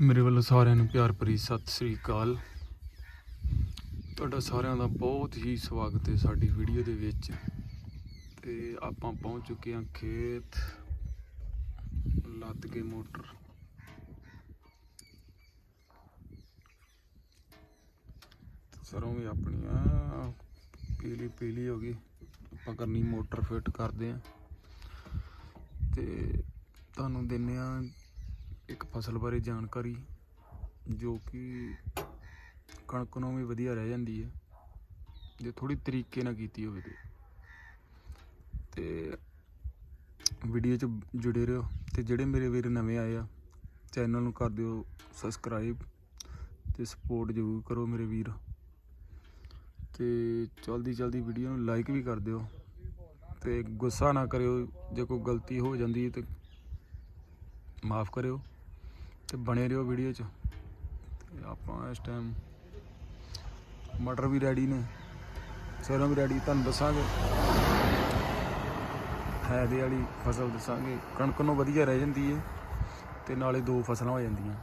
ਮੇਰੇ ਵੱਲੋਂ ਸਾਰਿਆਂ ਨੂੰ ਪਿਆਰ ਭਰੀ ਸਤਿ ਸ੍ਰੀ ਅਕਾਲ। ਤੁਹਾਡਾ ਸਾਰਿਆਂ ਦਾ ਬਹੁਤ ਹੀ ਸਵਾਗਤ ਹੈ ਸਾਡੀ ਵੀਡੀਓ ਦੇ ਵਿੱਚ। ਤੇ ਆਪਾਂ ਪਹੁੰਚ ਚੁੱਕੇ ਹਾਂ ਖੇਤ ਲੱਦ ਕੇ ਮੋਟਰ। ਸਰੋਂ ਵੀ ਆਪਣੀਆਂ ਪੀਲੀ ਪੀਲੀ ਹੋ ਗਈ। ਆਪਾਂ ਕਰਨੀ ਮੋਟਰ ਫਿੱਟ ਕਰਦੇ ਹਾਂ। ਤੇ ਤੁਹਾਨੂੰ ਦਿੰਨੇ ਆ ਇੱਕ ਫਸਲ ਬਾਰੇ ਜਾਣਕਾਰੀ ਜੋ ਕਿ ਕਣਕ ਨੂੰ ਵੀ ਵਧੀਆ ਰਹਿ ਜਾਂਦੀ ਹੈ, ਜੇ ਥੋੜੀ ਤਰੀਕੇ ਨਾਲ ਕੀਤੀ ਹੋਵੇ ਤੇ। ਤੇ ਵੀਡੀਓ 'ਚ ਜੁੜੇ ਰਹੋ ਤੇ ਜਿਹੜੇ ਮੇਰੇ ਵੀਰ ਨਵੇਂ ਆਏ ਆ ਚੈਨਲ ਨੂੰ ਕਰ ਦਿਓ ਸਬਸਕ੍ਰਾਈਬ ਤੇ ਸਪੋਰਟ ਜ਼ਰੂਰ ਕਰੋ ਮੇਰੇ ਵੀਰ। ਤੇ ਜਲਦੀ ਜਲਦੀ ਵੀਡੀਓ ਨੂੰ ਲਾਈਕ ਵੀ ਕਰ ਦਿਓ ਤੇ ਗੁੱਸਾ ਨਾ ਕਰਿਓ, ਜੇ ਕੋਈ ਗਲਤੀ ਹੋ ਜਾਂਦੀ ਹੈ ਤੇ ਮਾਫ ਕਰਿਓ। ਤੇ ਬਣੇ ਰਹੋ ਵੀਡੀਓ 'ਚ। ਆਪਾਂ ਇਸ ਟਾਈਮ ਮਟਰ ਵੀ ਰੈਡੀ ਨੇ। ਸਰੋਂ ਵੀ ਰੈਡੀ ਤੁਹਾਨੂੰ ਦੱਸਾਂਗੇ। ਹੈ ਦੇ ਵਾਲੀ ਫਸਲ ਦੱਸਾਂਗੇ। ਕਣਕ ਨੂੰ ਵਧੀਆ ਰਹਿ ਜਾਂਦੀ ਹੈ ਤੇ ਨਾਲੇ ਦੋ ਫਸਲਾਂ ਹੋ ਜਾਂਦੀਆਂ।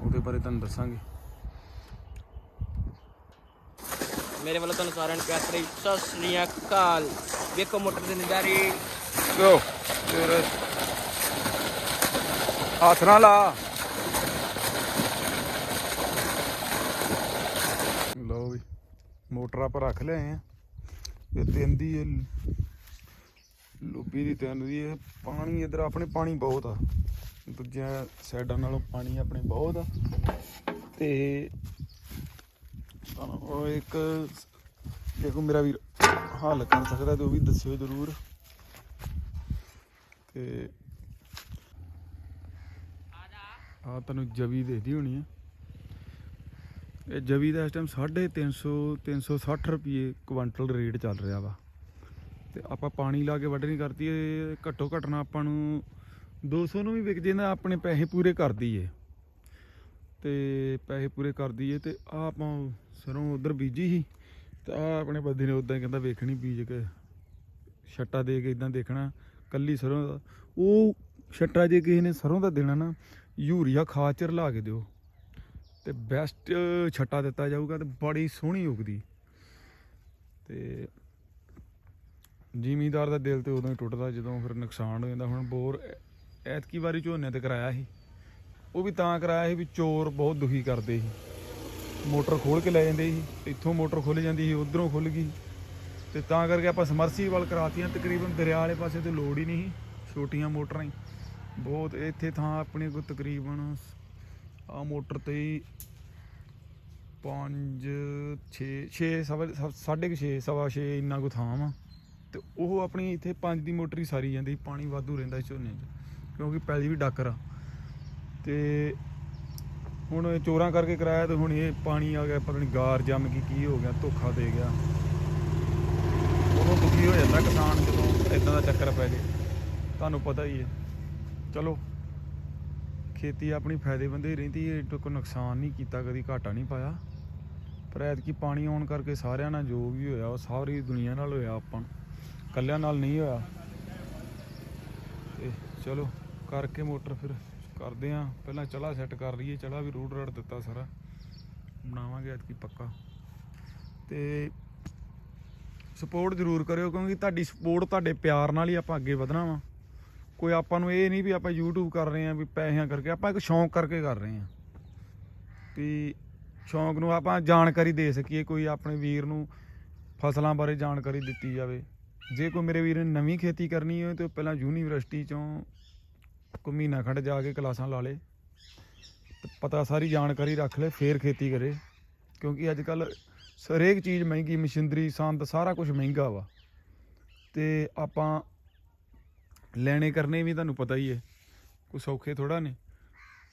ਉਹਦੇ ਬਾਰੇ ਤੁਹਾਨੂੰ ਦੱਸਾਂਗੇ। ਮੇਰੇ ਵੱਲੋਂ ਤੁਹਾਨੂੰ ਸਾਰਿਆਂ ਨੂੰ ਪਿਆਰ ਭਰੀ ਸਤਿ ਸ੍ਰੀ ਅਕਾਲ। ਵੇਖੋ ਮੋਟਰ ਦੇ ਨਜ਼ਾਰੇ। ਲੋ ਤੇਰੇ ਹੱਥ ਨਾਲ ਲਾ ਲਓ ਵੀ ਮੋਟਰ ਆਪਾਂ ਰੱਖ ਲਿਆਏ ਆ। ਇਹ ਤਿੰਨ ਦੀ ਇਹ ਲੋਬੀ ਦੀ ਤਿੰਨ ਦੀ ਇਹ ਪਾਣੀ, ਇਧਰ ਆਪਣੇ ਪਾਣੀ ਬਹੁਤ ਆ। ਦੂਜਿਆਂ ਸਾਈਡਾਂ ਨਾਲੋਂ ਪਾਣੀ ਆਪਣੇ ਬਹੁਤ ਆ। ਤੇ ਤੁਹਾਨੂੰ ਉਹ ਇੱਕ ਦੇਖੋ ਮੇਰਾ ਵੀਰ ਹੱਲ ਕਰ ਸਕਦਾ ਤੇ ਉਹ ਵੀ ਦੱਸਿਓ ਜ਼ਰੂਰ। ਤੇ ਆ ਤੁਹਾਨੂੰ ਜਵੀ ਦੇਖਦੀ ਹੋਣੀ ਹੈ ਇਹ ਜਵੀ ਦਾ ਇਸ ਟਾਈਮ 350 360 ਰੁਪਏ ਕੁਇੰਟਲ ਰੇਟ ਚੱਲ ਰਿਹਾ ਵਾ। ਤੇ ਆਪਾਂ ਪਾਣੀ ਲਾ ਕੇ ਵੱਢਣੀ ਕਰਤੀ, ਇਹ ਘੱਟੋ ਘੱਟ ਨਾ ਆਪਾਂ ਨੂੰ 200 ਨੂੰ ਵੀ ਵਿਕ ਜਾਂਦਾ ਆਪਣੇ ਪੈਸੇ ਪੂਰੇ ਕਰਦੀ ਏ ਤੇ ਪੈਸੇ ਪੂਰੇ ਕਰਦੀ ਏ ਤੇ ਆ ਆਪਾਂ ਸਰੋਂ ਉਧਰ ਬੀਜੀ ਸੀ, ਤੇ ਆ ਆਪਣੇ ਬੰਦੇ ਨੇ ਉਦਾਂ ਹੀ ਕਹਿੰਦਾ ਵੇਖਣੀ ਬੀਜ ਕੇ ਛੱਟਾ ਦੇ ਕੇ ਇਦਾਂ ਦੇਖਣਾ, ਕੱਲੀ ਸਰੋਂ ਦਾ। ਉਹ ਛੱਟਾ ਜੇ ਕਿਸੇ ਨੇ ਸਰੋਂ ਦਾ ਦੇਣਾ ਨਾ, ਯੂਰੀਆ ਖਾਦ ਚ ਰਲਾ ਕੇ ਦਿਓ। ਤੇ ਬੈਸਟ ਛੱਟਾ ਦਿੱਤਾ ਜਾਊਗਾ ਤੇ ਬੜੀ ਸੋਹਣੀ ਉਗਦੀ। ਤੇ ਜ਼ਿਮੀਦਾਰ ਦਾ ਦਿਲ ਤੇ ਉਦੋਂ ਹੀ ਟੁੱਟਦਾ ਜਦੋਂ ਫਿਰ ਨੁਕਸਾਨ ਹੋ ਜਾਂਦਾ। ਹੁਣ ਬੋਰ ਐਤਕੀ ਵਾਰੀ ਝੋਨੇ ਤੇ ਕਰਾਇਆ ਸੀ। ਉਹ ਵੀ ਤਾਂ ਕਰਾਇਆ ਸੀ ਵੀ ਚੋਰ ਬਹੁਤ ਦੁਖੀ ਕਰਦੇ ਸੀ। ਮੋਟਰ ਖੋਲ ਕੇ ਲੈ ਜਾਂਦੇ ਸੀ ਇੱਥੋਂ ਮੋਟਰ ਖੁੱਲ ਜਾਂਦੀ ਸੀ, ਉਧਰੋਂ ਖੁੱਲ ਗਈ। ਤੇ ਤਾਂ ਕਰਕੇ ਆਪਾਂ ਸਮਰਸੀਬਲ ਕਰਾਤੀਆਂ। ਤਕਰੀਬਨ ਦਰਿਆ ਵਾਲੇ ਪਾਸੇ ਤੇ ਲੋੜ ਹੀ ਨਹੀਂ ਸੀ। ਛੋਟੀਆਂ ਮੋਟਰਾਂ ਹੀ। ਬਹੁਤ ਇੱਥੇ ਥਾਂ ਆਪਣੇ ਕੋਲ ਤਕਰੀਬਨ ਆ ਮੋਟਰ ਤੇ ਹੀ 5 6 6 ਸਾਢੇ ਕੁ 6 ਸਵਾ 6 ਇੰਨਾ ਕੁ ਥਾਂ ਆ ਤੇ ਉਹ ਆਪਣੀ ਇੱਥੇ 5 ਦੀ ਮੋਟਰ ਹੀ ਸਾਰੀ ਜਾਂਦੀ, ਪਾਣੀ ਵਾਧੂ ਰਹਿੰਦਾ ਝੋਨੇ 'ਚ, ਕਿਉਂਕਿ ਪੈਲੀ ਵੀ ਡਾਕਰ ਆ। ਤੇ ਹੁਣ ਚੋਰਾਂ ਕਰਕੇ ਕਰਾਇਆ ਤੇ ਹੁਣ ਇਹ ਪਾਣੀ ਆ ਗਿਆ, ਪਤਾ ਨਹੀਂ ਗਾਰ ਜੰਮ ਗਈ, ਕੀ ਹੋ ਗਿਆ, ਧੋਖਾ ਦੇ ਗਿਆ। ਉਦੋਂ ਦੁਖੀ ਹੋ ਜਾਂਦਾ ਕਿਸਾਨ ਜਦੋਂ ਇਦਾਂ ਦਾ ਚੱਕਰ ਪੈ ਜੇ। ਤੁਹਾਨੂੰ ਪਤਾ ਹੀ ਹੈ। ਚਲੋ। ਖੇਤੀ ਆਪਣੀ ਫਾਇਦੇਮੰਦ ਹੀ ਰਹਿੰਦੀ ਹੈ ਕੋਈ ਨੁਕਸਾਨ ਨਹੀਂ ਕੀਤਾ, ਕਦੀ ਘਾਟਾ ਨਹੀਂ ਪਾਇਆ। ਪਰ ਐਤਕੀ ਪਾਣੀ ਆਉਣ ਕਰਕੇ ਸਾਰਿਆਂ ਨਾਲ ਜੋ ਵੀ ਹੋਇਆ, ਉਹ ਸਾਰੀ ਦੁਨੀਆ ਨਾਲ ਹੋਇਆ ਆਪਾਂ ਨੂੰ। ਕੱਲਿਆਂ ਨਾਲ ਨਹੀਂ ਹੋਇਆ। ਤੇ ਚਲੋ, ਕਰਕੇ ਮੋਟਰ ਫਿਰ ਕਰਦੇ ਆ ਪਹਿਲਾਂ ਚਲਾ ਸੈੱਟ ਕਰ ਲਈਏ, ਚਲਾ ਵੀ ਰੂਟ ਰੜ ਦਿੱਤਾ ਸਾਰਾ। ਬਣਾਵਾਂਗੇ ਐਤਕੀ ਪੱਕਾ। ਤੇ ਸਪੋਰਟ ਜ਼ਰੂਰ ਕਰਿਓ, ਕਿਉਂਕਿ ਤੁਹਾਡੀ ਸਪੋਰਟ ਤੁਹਾਡੇ ਪਿਆਰ ਨਾਲ ਹੀ ਆਪਾਂ ਅੱਗੇ ਵਧਣਾ ਵਾ। ਕੋਈ ਆਪਾਂ ਨੂੰ ਇਹ ਨਹੀਂ ਵੀ ਆਪਾਂ YouTube ਕਰ ਰਹੇ ਆਂ ਵੀ ਪੈਸਿਆਂ ਕਰਕੇ, ਆਪਾਂ ਇੱਕ ਸ਼ੌਂਕ ਕਰਕੇ ਕਰ ਰਹੇ ਆਂ ਵੀ ਸ਼ੌਂਕ ਨੂੰ ਆਪਾਂ ਜਾਣਕਾਰੀ ਦੇ ਸਕੀਏ, ਕੋਈ ਆਪਣੇ ਵੀਰ ਨੂੰ ਫਸਲਾਂ ਬਾਰੇ ਜਾਣਕਾਰੀ ਦਿੱਤੀ ਜਾਵੇ। ਜੇ ਕੋਈ ਮੇਰੇ ਵੀਰ ਨੇ ਨਵੀਂ ਖੇਤੀ ਕਰਨੀ ਹੋਵੇ ਤਾਂ ਉਹ ਪਹਿਲਾਂ ਯੂਨੀਵਰਸਿਟੀ ਚੋਂ ਕੋਈ ਮਹੀਨਾ ਖੰਡ ਜਾ ਕੇ ਕਲਾਸਾਂ ਲਾ ਲੇ, ਤੇ ਪਤਾ ਸਾਰੀ ਜਾਣਕਾਰੀ ਰੱਖ ਲੈ, ਫੇਰ ਖੇਤੀ ਕਰੇ। ਕਿਉਂਕਿ ਅੱਜ ਕੱਲ ਹਰੇਕ ਚੀਜ਼ ਮਹਿੰਗੀ, ਮਸ਼ੀਨਰੀ, ਸੰਦ, ਸਾਰਾ ਕੁਝ ਮਹਿੰਗਾ ਵਾ। ਤੇ ਆਪਾਂ ਲੈਣੇ ਕਰਨੇ ਵੀ ਤੁਹਾਨੂੰ ਪਤਾ ਹੀ ਹੈ। ਕੋਈ ਸੌਖੇ ਥੋੜਾ ਨੇ।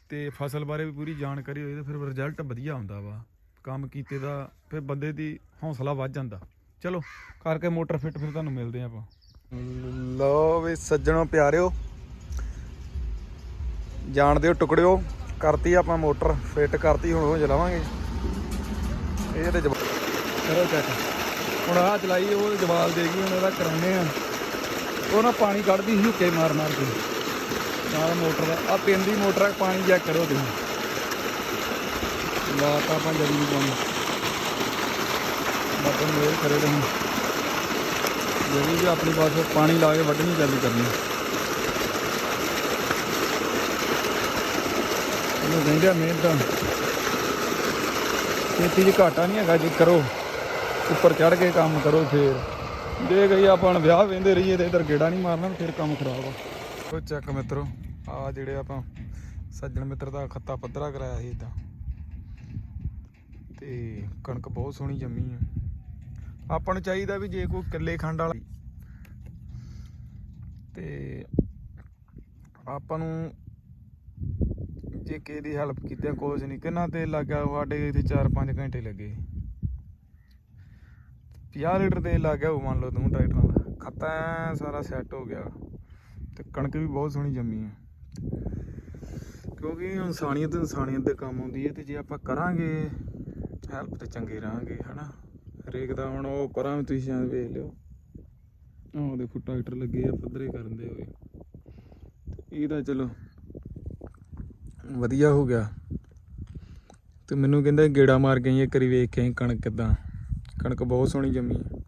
ਤੇ ਫਸਲ ਬਾਰੇ ਵੀ ਪੂਰੀ ਜਾਣਕਾਰੀ ਹੋਏ ਤਾਂ ਫਿਰ ਰਿਜ਼ਲਟ ਵਧੀਆ ਆਉਂਦਾ ਵਾ। ਕੰਮ ਕੀਤੇ ਦਾ ਫਿਰ ਬੰਦੇ ਦੀ ਹੌਸਲਾ ਵੱਧ ਜਾਂਦਾ। ਚਲੋ ਕਰਕੇ ਮੋਟਰ ਫਿੱਟ ਫਿਰ ਤੁਹਾਨੂੰ ਮਿਲਦੇ ਆਪਾਂ। ਲਓ ਵੀ ਸੱਜਣੋ ਪਿਆਰਿਓ ਜਾਣਦੇ ਹੋ ਟੁਕੜਿਓ ਕਰਤੀ ਆਪਾਂ ਮੋਟਰ ਫਿੱਟ ਕਰਤੀ ਹੁਣ ਉਹ ਚਲਾਵਾਂਗੇ। ਇਹ ਤੇ ਕਰੋ ਚੈੱਕ। ਹੁਣ ਆਹ ਚਲਾਈ ਉਹ ਜਵਾਲ ਦੇ ਗਈ ਹੁਣ ਇਹਦਾ ਕਰਾਉਨੇ ਆ ਉਹ ਨਾ ਪਾਣੀ ਕੱਢਦੀ ਸੀ ਹੁੱਕੇ ਮਾਰ ਮਾਰ ਕੇ। ਨਾਲ ਮੋਟਰ ਦਾ ਆ ਤਿੰਨ ਦੀ ਮੋਟਰ ਹੈ ਪਾਣੀ ਚੈੱਕ ਕਰੋ ਤੁਸੀਂ। ਲਾਤਾ ਆਪਾਂ ਜੜੀ ਪਾਣੀ। ਬਾਬਾ ਮੇਰ ਕਰੇ ਰਹੀ। ਜਿਹੜੀ ਵੀ ਆਪਣੀ ਪਾਸ ਪਾਣੀ ਲਾ ਕੇ ਵੱਢਣੀ ਚਾਲੂ ਕਰਨੀ। ਇਹਨੂੰ ਕਹਿੰਦੇ ਆ ਮਿਹਨਤ ਖੇਤੀ 'ਚ ਘਾਟਾ ਨਹੀਂ ਹੈਗਾ, ਜੇ ਕਰੋ। ਉੱਪਰ ਚੜ ਕੇ ਕੰਮ ਕਰੋ ਫੇਰ। ਜੇ ਗਈ ਆਪਾਂ ਵਿਆਹ ਵੇਂਦੇ ਰਹੀਏ ਤੇ ਇਧਰ ਗੇੜਾ ਨਹੀਂ ਮਾਰਨਾ, ਫਿਰ ਕੰਮ ਖਰਾਬ ਆ। ਉਹ ਚੱਕ ਮਿੱਤਰੋ, ਆ ਜਿਹੜੇ ਆਪਾਂ ਸੱਜਣ ਮਿੱਤਰ ਦਾ ਖੱਤਾ ਪੱਧਰਾ ਕਰਾਇਆ ਸੀ ਇਦਾਂ। ਤੇ ਕਣਕ ਬਹੁਤ ਸੋਹਣੀ ਜੰਮੀ ਆ। ਆਪਾਂ ਨੂੰ ਚਾਹੀਦਾ ਵੀ ਜੇ ਕੋਈ ਕਿੱਲੇ ਖੰਡ ਵਾਲਾ ਤੇ ਆਪਾਂ ਨੂੰ ਜੇ ਕਿਸੇ ਦੀ ਹੈਲਪ ਕੀਤੀ ਕੁਝ ਨਹੀਂ ਕਿੰਨਾ ਤੇਲ ਲੱਗਾ ਸਾਡੇ ਇੱਥੇ 4-5 ਘੰਟੇ ਲੱਗੇ। 50 ਲੀਟਰ ਤੇਲ ਲੱਗ ਗਿਆ ਉਹ ਮੰਨ ਲਓ ਦੋ ਟਰੈਕਟਰਾਂ ਦਾ ਖੱਤਾ ਐਨ ਸਾਰਾ ਸੈੱਟ ਹੋ ਗਿਆ। ਤੇ ਕਣਕ ਵੀ ਬਹੁਤ ਸੋਹਣੀ ਜੰਮੀ ਹੈ। ਕਿਉਂਕਿ ਇਨਸਾਨੀਅਤ ਇਨਸਾਨੀਅਤ ਦੇ ਕੰਮ ਆਉਂਦੀ ਹੈ ਤੇ ਜੇ ਆਪਾਂ ਕਰਾਂਗੇ ਹੈਲਪ ਤੇ ਚੰਗੇ ਰਹਾਂਗੇ, ਹਨਾ? ਹਰੇਕ ਦਾ ਹੁਣ ਉਹ ਪਰਾਂ ਵੀ ਤੁਸੀਂ ਸ਼ਾਇਦ ਵੇਖ ਲਿਓ। ਆਹ ਦੇਖੋ, ਟਰੈਕਟਰ ਲੱਗੇ ਆ, ਪੱਧਰੇ ਕਰਨ ਦੇ ਹੋਏ। ਇਹ ਤਾਂ ਚਲੋ ਵਧੀਆ ਹੋ ਗਿਆ। ਤੇ ਮੈਨੂੰ ਕਹਿੰਦਾ ਗੇੜਾ ਮਾਰ ਕੇ ਆਈ, ਇੱਕ ਵਾਰੀ ਵੇਖ ਕੇ ਕਣਕ ਕਿਦਾਂ। ਕਣਕ ਬਹੁਤ ਸੋਹਣੀ ਜੰਮੀ ਹੈ।